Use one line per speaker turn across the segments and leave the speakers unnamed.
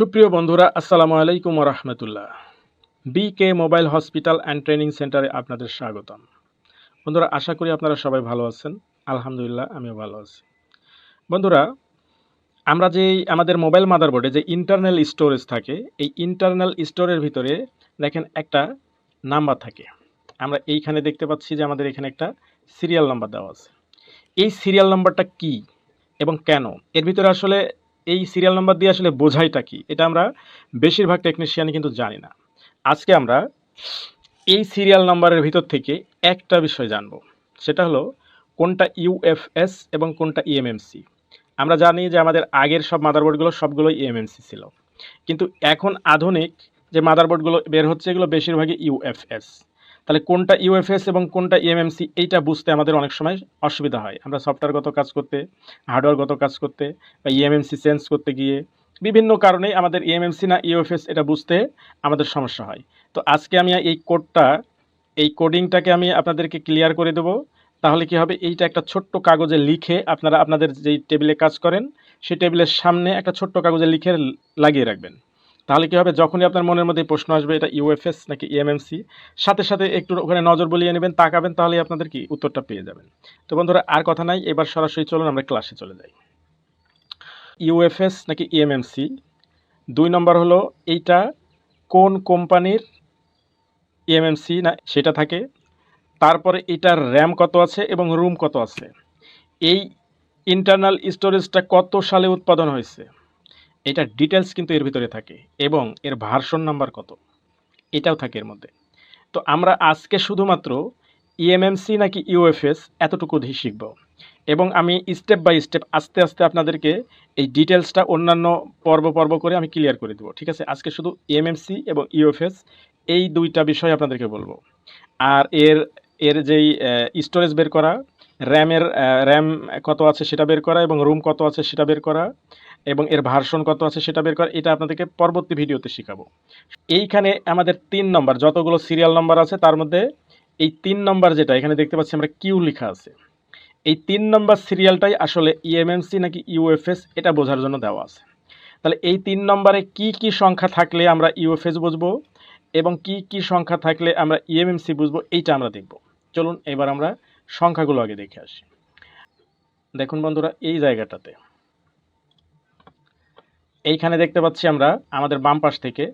সুপ্রিয় বন্ধুরা, আসসালামু আলাইকুম রহমতুল্লাহ। B K mobile hospital and training সেন্টারে আপনাদের স্বাগতম। বন্ধুরা, আশা করি আপনারা সবাই ভালো আছেন। আলহামদুলিল্লাহ, আমিও ভালো আছি। বন্ধুরা, আমরা যে আমাদের মোবাইল মাদারবোর্ডে যে ইন্টারনাল স্টোরেজ থাকে, এই ইন্টারনাল স্টোরের ভিতরে দেখেন একটা নাম্বার থাকে। আমরা এইখানে দেখতে পাচ্ছি যে আমাদের এখানে একটা সিরিয়াল নাম্বার দেওয়া আছে। এই সিরিয়াল নাম্বারটা কি এবং কেন? এর ভিতরে আসলে এই সিরিয়াল নাম্বার দিয়ে আসলে বোঝাইটা কি? এটা আমরা বেশিরভাগ টেকনিশিয়ানই কিন্তু জানি না। আজকে আমরা এই সিরিয়াল নাম্বারের ভিতর থেকে একটা বিষয় জানব। সেটা হলো কোনটা ইউএফএস এবং কোনটা ইএমএমসি আমরা জানি যে আমাদের আগের সব মাদারবোর্ডগুলো সবগুলোই ইএমএমসি ছিল। কিন্তু এখন আধুনিক যে মাদারবোর্ডগুলো বের হচ্ছে এগুলো বেশিরভাগই ইউএফএস তাহলে কোনটা ইউএফএস এবং কোনটা ইএমএমসি, এইটা বুঝতে আমাদের অনেক সময় অসুবিধা হয়। আমরা সফটওয়্যারগত কাজ করতে, হার্ডওয়্যারগত কাজ করতে, বা ইএমএমসি চেঞ্জ করতে গিয়ে বিভিন্ন কারণে আমাদের ইএমএমসি না ইউএফএস, এটা বুঝতে আমাদের সমস্যা হয়। তো আজকে আমি এই কোডটা, এই কোডিংটাকে আমি আপনাদেরকে ক্লিয়ার করে দেবো। তাহলে কি হবে, এইটা একটা ছোট্ট কাগজে লিখে আপনারা আপনাদের যেই টেবিলে কাজ করেন, সেই টেবিলের সামনে একটা ছোট্ট কাগজে লিখে লাগিয়ে রাখবেন। তাহলে কি হবে? যখনই আপনার মনের মধ্যে প্রশ্ন আসবে, এটা ইউএফএস নাকি ইএমএমসি, সাথে সাথে একটু ওখানে নজর বলিয়ে নেবেন, তাকাবেন, তাহলে আপনাদের কি উত্তরটা পেয়ে যাবেন। তো বন্ধুরা, আর কথা নাই, এবার সরাসরি চলুন, আমরা ক্লাসে চলে যাই। ইউএফএস নাকি ইএমএমসি? দুই নম্বর হলো, এইটা কোন কোম্পানির ইএমএমসি না সেটা থাকে, তারপরে এটার র্যাম কত আছে এবং রুম কত আছে? এই ইন্টারনাল স্টোরেজটা কত সালে উৎপাদন হয়েছে? এটার ডিটেলস কিন্তু এর ভিতরে থাকে এবং এর ভার্সন নাম্বার কত? এটাও থাকে এর মধ্যে। তো আমরা আজকে শুধুমাত্র ইএমএমসি নাকি ইউএফএস এতটুকু শিখব এবং আমি স্টেপ বাই স্টেপ আস্তে আস্তে আপনাদেরকে এই ডিটেলসটা অন্যান্য পর্ব পর্ব করে আমি ক্লিয়ার করে দেবো, ঠিক আছে? আজকে শুধু ইএমএমসি এবং ইউএফএস এই দুইটা বিষয় আপনাদেরকে বলব। আর এর এর যেই স্টোরেজ বের করা র্যামের র্যাম কত আছে সেটা বের করা এবং রুম কত আছে সেটা বের করা এবং এর ভার্সন কত আছে সেটা বের করা, এটা আপনাদেরকে পরবর্তী ভিডিওতে শেখাবো। এইখানে আমাদের তিন নম্বর, যতগুলো সিরিয়াল নম্বর আছে তার মধ্যে এই তিন নম্বর যেটা, এখানে দেখতে পাচ্ছি আমরা কিউ লেখা আছে। এই তিন নম্বর সিরিয়ালটাই আসলে ইএমএমসি নাকি ইউএফএস এটা বোঝার জন্য দেওয়া আছে। তাহলে এই তিন নম্বরে কি কি সংখ্যা থাকলে আমরা ইউএফএস বুঝব এবং কি কি সংখ্যা থাকলে আমরা ইএমএমসি বুঝব, এইটা আমরা দেখব। চলুন এবার আমরা সংখ্যাগুলো আগে দেখে আসি। দেখুন বন্ধুরা, এই জায়গাটাতে এইখানে দেখতে পাচ্ছি আমরা আমাদের বাম পাশ থেকে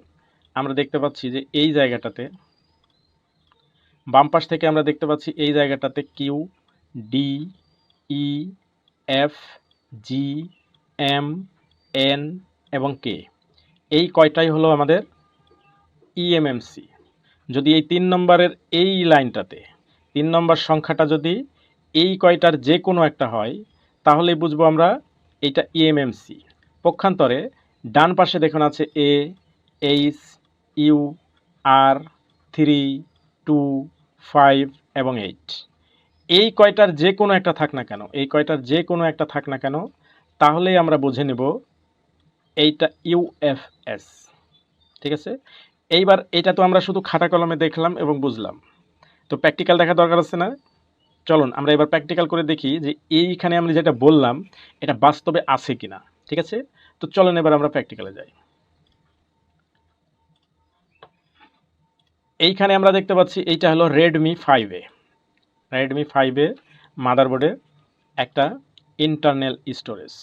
আমরা দেখতে পাচ্ছি যে এই জায়গাটাতে, বাম পাশ থেকে আমরা দেখতে পাচ্ছি এই জায়গাটাতে Q D E F G M N এবং কে এই কয়টাই হলো আমাদের ইএমএমসি যদি এই তিন নম্বরের এই লাইনটাতে, তিন নম্বর সংখ্যাটা যদি এই কয়টার যে কোনো একটা হয় তাহলে বুঝব আমরা এটা ইএমএমসি পক্ষান্তরে ডান পাশে দেখুন আছে A H U R three two five এবং এইট এই কয়টার যে কোনো একটা থাক না কেন, এই কয়টার যে কোনো একটা থাক না কেন, তাহলেই আমরা বুঝে নেব এইটা ইউএফএস ঠিক আছে? এইবার এটা তো আমরা শুধু খাতা কলমে দেখলাম এবং বুঝলাম। তো প্র্যাকটিক্যাল দেখা দরকার আছে না? চলুন, আমরা এবার প্র্যাকটিক্যাল করে দেখি যে এইখানে আমি যেটা বললাম, এটা বাস্তবে আছে কিনা। ঠিক আছে? তো চলুন এবার আমরা প্র্যাকটিক্যালে যাই। এইখানে আমরা দেখতে পাচ্ছি এইটা হলো Redmi five A Redmi five A মাদারবোর্ডে একটা ইন্টারনাল স্টোরেজ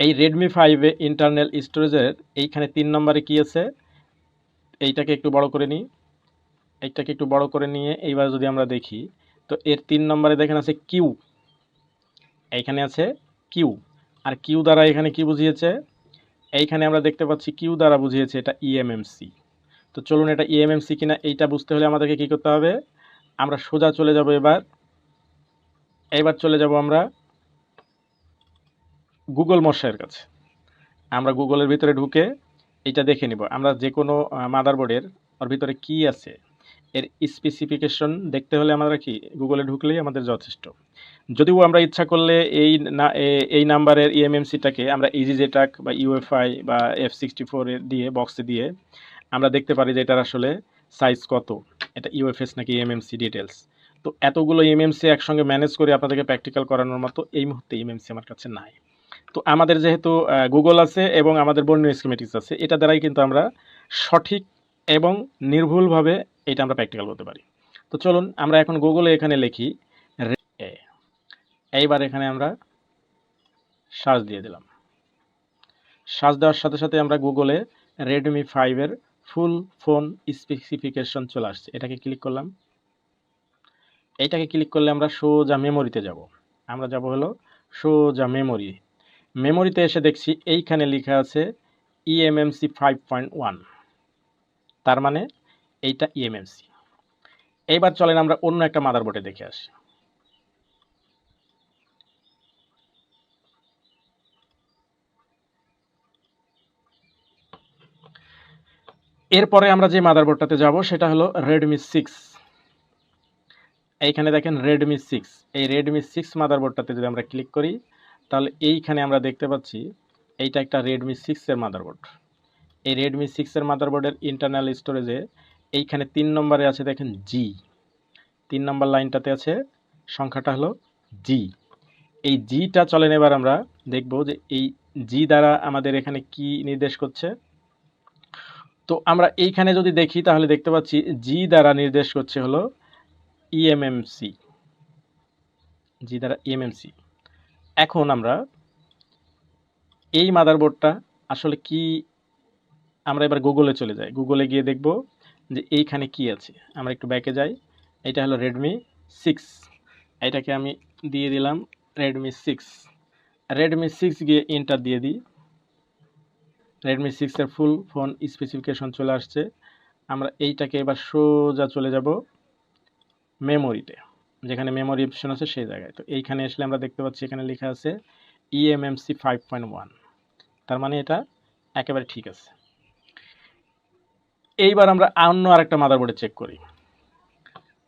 এই রেডমি ফাইভে ইন্টারনাল স্টোরেজের এইখানে তিন নম্বরে কী আছে? এইটাকে একটু বড় করে নিই। এইটাকে একটু বড় করে নিয়ে এইবার যদি আমরা দেখি, তো এর তিন নম্বরে দেখেন আছে কিউ এইখানে আছে কিউ আর কিউ দ্বারা এখানে কি বুঝিয়েছে? এইখানে আমরা দেখতে পাচ্ছি কিউ দ্বারা বুঝিয়েছে এটা ইএমএমসি তো চলুন এটা ইএমএমসি কিনা এইটা বুঝতে হলে আমাদেরকে কি করতে হবে? আমরা সোজা চলে যাব এবার। এবার চলে যাব আমরা গুগল মশাইয়ের কাছে। আমরা গুগলের ভিতরে ঢুকে এটা দেখে নিব। আমরা যে কোনো মাদারবোর্ডের ওর ভিতরে কি আছে, এর স্পেসিফিকেশন দেখতে হলে আমরা কি? গুগলে ঢুকলেই আমাদের যথেষ্ট। যদিও আমরা ইচ্ছা করলে এই না এই নাম্বারের ইএমএমসিটাকে আমরা ইজি জেটাক বা ইউএফআই বা এফ সিক্সটি ফোরের দিয়ে বক্সে দিয়ে আমরা দেখতে পারি যে এটার আসলে সাইজ কত। এটা ইউএফএস নাকি ইএমএমসি ডিটেলস তো এতগুলো ইএমএমসি একসঙ্গে ম্যানেজ করে আপনাদেরকে প্র্যাকটিক্যাল করানোর মতো এই মুহূর্তে ইএমএমসি আমার কাছে নাই। তো আমাদের যেহেতু গুগল আছে এবং আমাদের বর্ণীয় স্কিমেটিক্স আছে, এটা দ্বারাই কিন্তু আমরা সঠিক এবং নির্ভুলভাবে এটা আমরা প্র্যাকটিক্যাল করতে পারি। তো চলুন আমরা এখন গুগলে এখানে লিখি। এইবার এখানে আমরা সার্চ দিয়ে দিলাম। সার্চ দেওয়ার সাথে সাথে আমরা গুগলে রেডমি ফাইভের ফুল ফোন স্পেসিফিকেশন চলে আসছে। এটাকে ক্লিক করলাম। এইটাকে ক্লিক করলে আমরা সোজা মেমোরিতে যাব। আমরা যাব হলো সোজা মেমোরি মেমোরিতে এসে দেখছি এইখানে লেখা আছে E EMMC five point one তার মানে এইটা E ইএমএমসি এইবার চলেন আমরা অন্য একটা মাদারবোর্ডে দেখে আসি। এরপরে আমরা যে মাদারবোর্ডটাতে যাব, সেটা হলো রেডমি সিক্স এইখানে দেখেন রেডমি সিক্স এই রেডমি সিক্স মাদারবোর্ডটাতে যদি আমরা ক্লিক করি, তাহলে এইখানে আমরা দেখতে পাচ্ছি এইটা একটা রেডমি সিক্সের মাদারবোর্ড এই রেডমি সিক্সের মাদারবোর্ডের ইন্টারনাল স্টোরেজে এইখানে তিন নম্বরে আছে দেখেন জি তিন নম্বর লাইনটাতে আছে সংখ্যাটা হলো জি এই জিটা চলেন এবার আমরা দেখব যে এই জি দ্বারা আমাদের এখানে কি নির্দেশ করছে। তো আমরা এইখানে যদি দেখি, তাহলে দেখতে পাচ্ছি জি দ্বারা নির্দেশ করছে হলো E ইএমএমসি জি দ্বারা ইএমএমসি এখন আমরা এই মাদারবোর্ডটা আসলে কি, আমরা এবার গুগলে চলে যাই। গুগলে গিয়ে দেখব যে এইখানে কি আছে। আমরা একটু ব্যাকে যাই। এটা হলো রেডমি সিক্স এটাকে আমি দিয়ে দিলাম রেডমি সিক্স রেডমি সিক্স গিয়ে ইন্টার দিয়ে দিই। রেডমি সিক্সের ফুল ফোন স্পেসিফিকেশন চলে আসছে। আমরা এইটাকে এবার সোজা চলে যাব মেমোরিতে যেখানে মেমোরি অপশন আছে সেই জায়গায়। তো এইখানে আসলে আমরা দেখতে পাচ্ছি, এখানে লেখা আছে ইএমএমসি ফাইভ পয়েন্ট ওয়ান তার মানে এটা একেবারে ঠিক আছে। এইবার আমরা অন্য আরেকটা মাদারবোর্ডে চেক করি।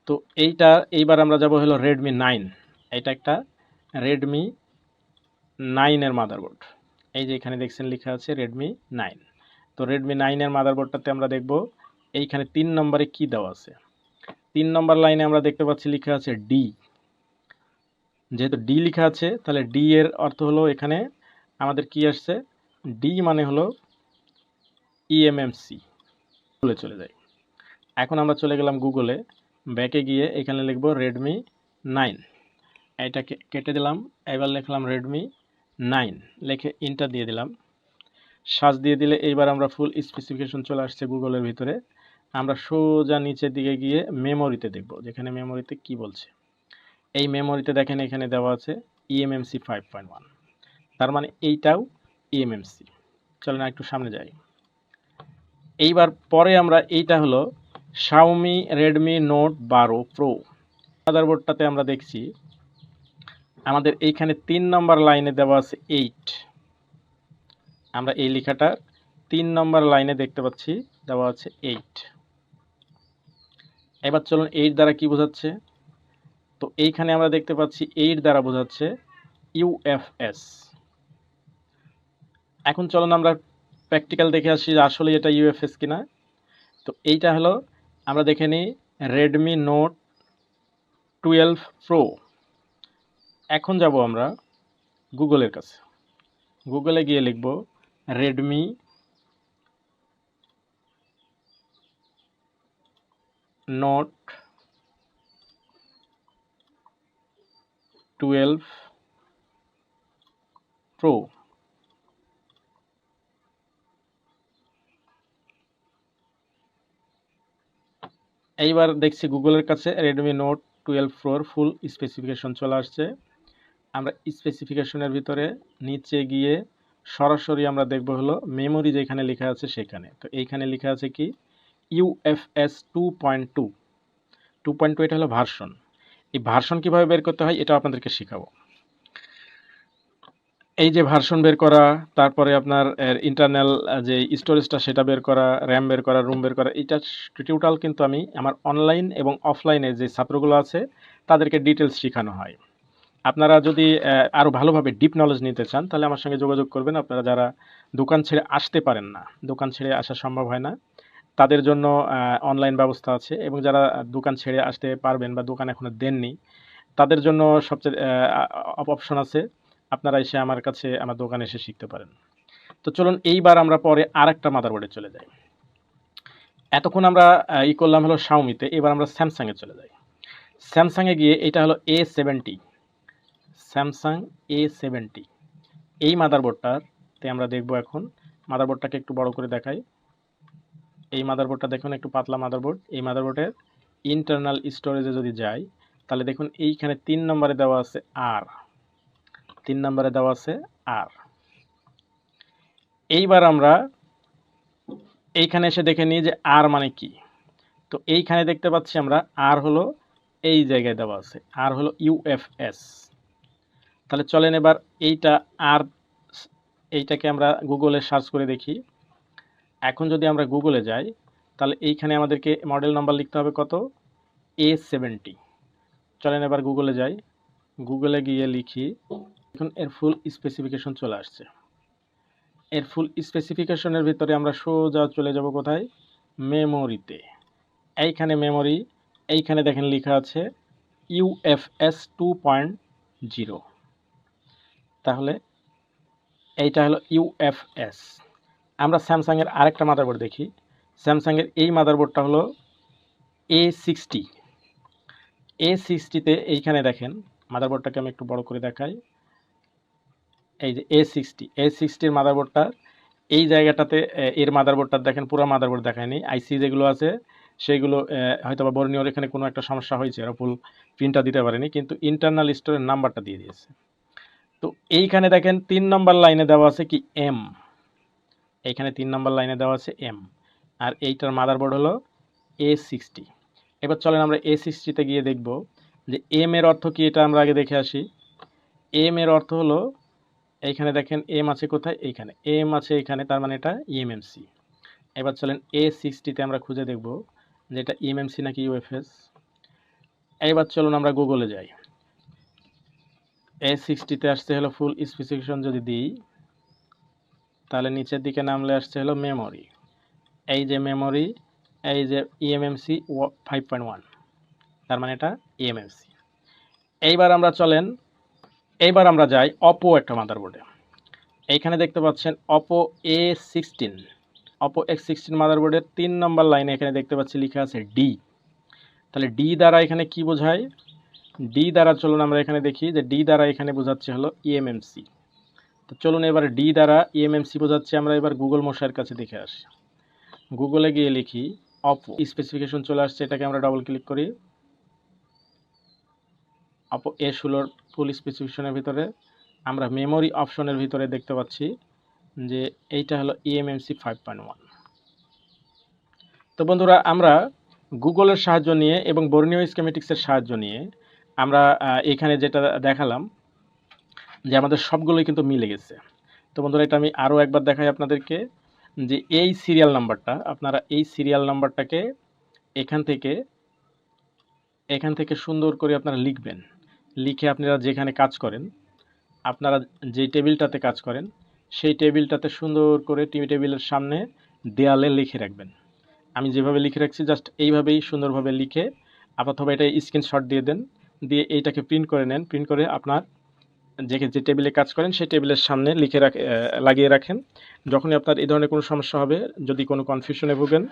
তো এইটা, এইবার আমরা যাব হলো রেডমি নাইন এটা একটা রেডমি নাইনের মাদারবোর্ড এই যে এখানে দেখছেন লেখা আছে রেডমি নাইন তো রেডমি নাইনের মাদারবোর্ডটাতে আমরা দেখব, এইখানে তিন নম্বরে কি দেওয়া আছে। তিন নম্বর লাইনে আমরা দেখতে পাচ্ছি লেখা আছে ডি যেহেতু ডি লেখা আছে, তাহলে ডি এর অর্থ হলো এখানে আমাদের কি আসছে? ডি মানে হলো E ইএমএমসি গুগলে চলে যাই। এখন আমরা চলে গেলাম গুগলে ব্যাকে গিয়ে এখানে লিখব রেডমি নাইন এটাকে কেটে দিলাম, এবার লিখলাম রেডমি নাইন। লিখে ইন্টার দিয়ে দিলাম। সার্চ দিয়ে দিলে এইবার আমরা ফুল স্পেসিফিকেশন চলে আসছে গুগলের ভিতরে। আমরা সোজা নিচের দিকে গিয়ে মেমোরিতে দেখব, যেখানে মেমোরিতে কি বলছে। এই মেমোরিতে দেখেন এখানে দেওয়া আছে E EMMC five point one তার মানে এইটাও E ইএমএমসি চলেন একটু সামনে যাই। এইবার পরে আমরা এইটা হলো শাওমি রেডমি নোট বারো প্রো মাদারবোর্ডটাতে আমরা দেখছি আমাদের এইখানে তিন নম্বর লাইনে দেওয়া আছে এইট আমরা এই লেখাটা তিন নম্বর লাইনে দেখতে পাচ্ছি, দেওয়া আছে এইট এবার চলুন এইট দ্বারা কি বোঝাচ্ছে? তো এইখানে আমরা দেখতে পাচ্ছি এইট দ্বারা বোঝাচ্ছে ইউএফএস এখন চলুন আমরা প্র্যাকটিক্যাল দেখে আসি আসলে এটা ইউএফএস কিনা। তো এইটা হলো, আমরা দেখে নিই রেডমি নোট টুয়েলভ প্রো এখন যাব আমরা গুগলের কাছে। গুগলে গিয়ে লিখব রেডমি নোট টুয়েলভ প্রো এইবার দেখছি গুগলের কাছে রেডমি নোট টুয়েলভ প্রোর ফুল স্পেসিফিকেশন চলে আসছে। আমরা স্পেসিফিকেশনের ভিতরে নিচে গিয়ে সরাসরি আমরা দেখব হলো মেমোরি যেখানে লেখা আছে সেখানে। তো এইখানে লেখা আছে কি? UFS two point two two point two এটা হলো ভার্সন এই ভার্সন কীভাবে বের করতে হয় এটা আপনাদেরকে শেখাবো। এই যে ভার্সন বের করা, তারপরে আপনার ইন্টারনাল যে স্টোরেজটা সেটা বের করা র্যাম বের করা রুম বের করা, এটা টিউটাল কিন্তু আমি আমার অনলাইন এবং অফলাইনে যে ছাত্রগুলো আছে, তাদেরকে ডিটেলস শেখানো হয়। আপনারা যদি আরও ভালোভাবে ডিপ নলেজ নিতে চান, তাহলে আমার সঙ্গে যোগাযোগ করবেন। আপনারা যারা দোকান ছেড়ে আসতে পারেন না, দোকান ছেড়ে আসা সম্ভব হয় না, তাদের জন্য অনলাইন ব্যবস্থা আছে এবং যারা দোকান ছেড়ে আসতে পারবেন বা দোকান এখনও দেননি, তাদের জন্য সবচেয়ে অপশন আছে। আপনারা এসে আমার কাছে, আমার দোকানে এসে শিখতে পারেন। তো চলুন, এইবার আমরা পরে আর আরেকটা মাদারবোর্ডে চলে যাই। এতক্ষণ আমরা ই করলাম হলো শাওমিতে এবার আমরা স্যামসাংয়ে চলে যাই। স্যামসাংয়ে গিয়ে এটা হলো A seventy Samsung A seventy এই মাদারবোর্ডটাতে আমরা দেখব এখন মাদারবোর্ডটাকে একটু বড় করে দেখাই। এই মাদারবোর্ডটা দেখুন, একটু পাতলা মাদারবোর্ড এই মাদারবোর্ডের ইন্টারনাল স্টোরেজে যদি যাই, তাহলে দেখুন, এইখানে তিন নম্বরে দেওয়া আছে আর তিন নম্বরে দেওয়া আছে আর এইবার আমরা এইখানে এসে দেখে নিই যে আর মানে কি। তো এইখানে দেখতে পাচ্ছি আমরা আর হলো এই জায়গায় দেওয়া আছে। আর হলো ইউএফএস তাহলে চলেন এবার এইটা আর এইটাকে আমরা গুগলে সার্চ করে দেখি। এখন যদি আমরা গুগলে যাই, তাহলে এইখানে আমাদেরকে মডেল নাম্বার লিখতে হবে কত? এ সেভেন্টি চলেন এবার গুগলে যাই। গুগলে গিয়ে লিখি। এখন এর ফুল স্পেসিফিকেশন চলে আসছে। এর ফুল স্পেসিফিকেশনের ভিতরে আমরা সোজা চলে যাব কোথায়? মেমোরিতে। এইখানে মেমোরি, এইখানে দেখেন লেখা আছে ইউএফএস টু পয়েন্ট জিরো তাহলে এইটা হলো ইউএফএস আমরা স্যামসাংয়ের আরেকটা মাদারবোর্ড দেখি। স্যামসাংয়ের এই মাদারবোর্ডটা হলো এ সিক্সটি। এ সিক্সটিতে এইখানে দেখেন, মাদারবোর্ডটাকে আমি একটু বড় করে দেখাই। এই যে এ সিক্সটি, এ সিক্সটির মাদারবোর্ডটা, এই জায়গাটাতে এর মাদারবোর্ডটা দেখেন, পুরো মাদারবোর্ড দেখায়নি। আইসি যেগুলো আছে, সেগুলো হয়তো বা বর্ণীয়র এখানে কোনো একটা সমস্যা হয়েছে, এরা ফুল প্রিন্টটা দিতে পারেনি, কিন্তু ইন্টারনাল স্টোরের নাম্বারটা দিয়ে দিয়েছে। তো এইখানে দেখেন তিন নম্বর লাইনে দেওয়া আছে কি এম। এইখানে তিন নম্বর লাইনে দেওয়া আছে এম। আর এইটার মাদারবোর্ড হলো এ সিক্সটি। এবার চলেন আমরা এ সিক্সটিতে গিয়ে দেখব যে এম এর অর্থ কি, এটা আমরা আগে দেখে আসি। এম এর অর্থ হলো, এইখানে দেখেন এম আছে কোথায়? এইখানে। এম আছে এখানে, তার মানে এটা ইএমএমসি। এবার চলেন এ সিক্সটিতে আমরা খুঁজে দেখব যে এটা ইএমএমসি নাকি ইউএফএস। এবার চলুন আমরা গুগলে যাই। এ সিক্সটিতে আসছে হলো ফুল স্পেসিফিকেশন যদি দিই, তাহলে নিচের দিকে নামলে আসছে হলো মেমোরি এই যে মেমোরি এই যে E EMMC five point one তার মানে এটা ইএমএমসি এইবার আমরা চলেন, এইবার আমরা যাই অপো একটা মাদারবোর্ডে এইখানে দেখতে পাচ্ছেন Oppo A sixteen Oppo X sixteen মাদারবোর্ডের তিন নম্বর লাইনে এখানে দেখতে পাচ্ছি লেখা আছে ডি তাহলে ডি দ্বারা এখানে কি বোঝায়? ডি দ্বারা চলুন আমরা এখানে দেখি যে ডি দ্বারা এখানে বোঝাচ্ছে হলো E ইএমএমসি তো চলুন এবার ডি দ্বারা E ইএমএমসি বোঝাচ্ছে, আমরা এবার গুগল মশাইয়ের কাছে দেখে আসি। গুগলে গিয়ে লিখি, অপো স্পেসিফিকেশন চলে আসছে, এটাকে আমরা ডাবল ক্লিক করি। অপো এ ষোলোর ফুল স্পেসিফিকেশনের ভিতরে আমরা মেমোরি অপশনের ভিতরে দেখতে পাচ্ছি যে এইটা হলো E EMMC five point one তো বন্ধুরা, আমরা গুগলের সাহায্য নিয়ে এবং বর্ণীয় স্কেমেটিক্সের সাহায্য নিয়ে আমরা এখানে যেটা দেখালাম যে আমাদের সবগুলোই কিন্তু মিলে গেছে। তো বন্ধুরা, এটা আমি আরও একবার দেখাই আপনাদেরকে যে এই সিরিয়াল নাম্বারটা আপনারা এই সিরিয়াল নাম্বারটাকে এখান থেকে এখান থেকে সুন্দর করে আপনারা লিখবেন। লিখে আপনারা যেখানে কাজ করেন, আপনারা যে টেবিলটাতে কাজ করেন, সেই টেবিলটাতে সুন্দর করে টিভি টেবিলের সামনে দেয়ালে লিখে রাখবেন। আমি যেভাবে লিখে রাখছি জাস্ট এইভাবেই সুন্দরভাবে লিখে অথবা এটা স্ক্রিনশট দিয়ে দেন। দিয়ে এইটাকে প্রিন্ট করে নেন। প্রিন্ট করে আপনার যে যে টেবিলে কাজ করেন, সেই টেবিলের সামনে লিখে রাখ লাগিয়ে রাখেন। যখনই আপনার এই ধরনের কোনো সমস্যা হবে, যদি কোনো কনফিউশনে ভোগেন,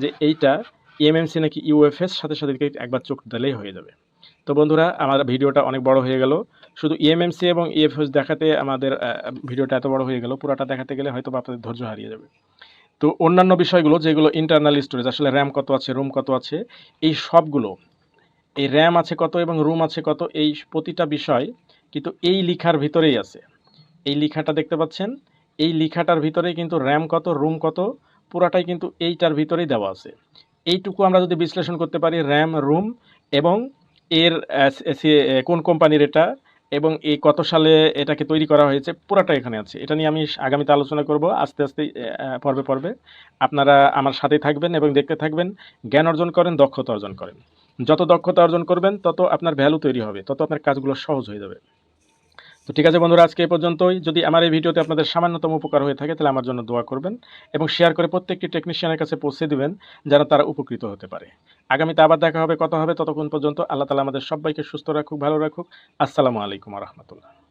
যে এইটা ইএমএমসি নাকি ইউএফএস সাথে সাথে একবার চোখ দিলেই হয়ে যাবে। তো বন্ধুরা, আমার ভিডিওটা অনেক বড় হয়ে গেল। শুধু ইএমএমসি এবং ইএফএস দেখাতে আমাদের ভিডিওটা এত বড় হয়ে গেল, পুরাটা দেখাতে গেলে হয়তো আপনাদের ধৈর্য হারিয়ে যাবে। তো অন্যান্য বিষয়গুলো, যেগুলো ইন্টারনাল স্টোরেজ আসলে র্যাম কত আছে রুম কত আছে, এই সবগুলো এই র্যাম আছে কত এবং রুম আছে কত, এই প্রতিটা বিষয় কিন্তু এই লিখার ভিতরেই আছে। এই লিখাটা দেখতে পাচ্ছেন? এই লিখাটার ভিতরেই কিন্তু র্যাম কত রুম কত, পুরাটাই কিন্তু এইটার ভিতরেই দেওয়া আছে। এইটুকু আমরা যদি বিশ্লেষণ করতে পারি র্যাম রুম এবং এর কোন কোম্পানির এটা এবং এই কত সালে এটাকে তৈরি করা হয়েছে, পুরাটা এখানে আছে। এটা নিয়ে আমি আগামীতে আলোচনা করব, আস্তে আস্তে পর্বে পর্বে। আপনারা আমার সাথেই থাকবেন এবং দেখতে থাকবেন, জ্ঞান অর্জন করেন, দক্ষতা অর্জন করেন। যত দক্ষতা অর্জন করবেন, তত আপনার ভ্যালু তৈরি হবে, তত আপনার কাজগুলো সহজ হয়ে যাবে। তো ঠিক আছে বন্ধুরা, আজকে এই পর্যন্তই। যদি আমার এই ভিডিওতে আপনাদের সামান্যতম উপকার হয়ে থাকে, তাহলে আমার জন্য দোয়া করবেন এবং শেয়ার করে প্রত্যেকটি টেকনিশিয়ানের কাছে পৌঁছে দেবেন, যেন তারা উপকৃত হতে পারে। আগামীতে আবার দেখা হবে, কথা হবে, ততক্ষণ পর্যন্ত আল্লাহ তালা আমাদের সবাইকে সুস্থ রাখুক, ভালো রাখুক। আসসালামু আলাইকুম রহমতুল্লাহ।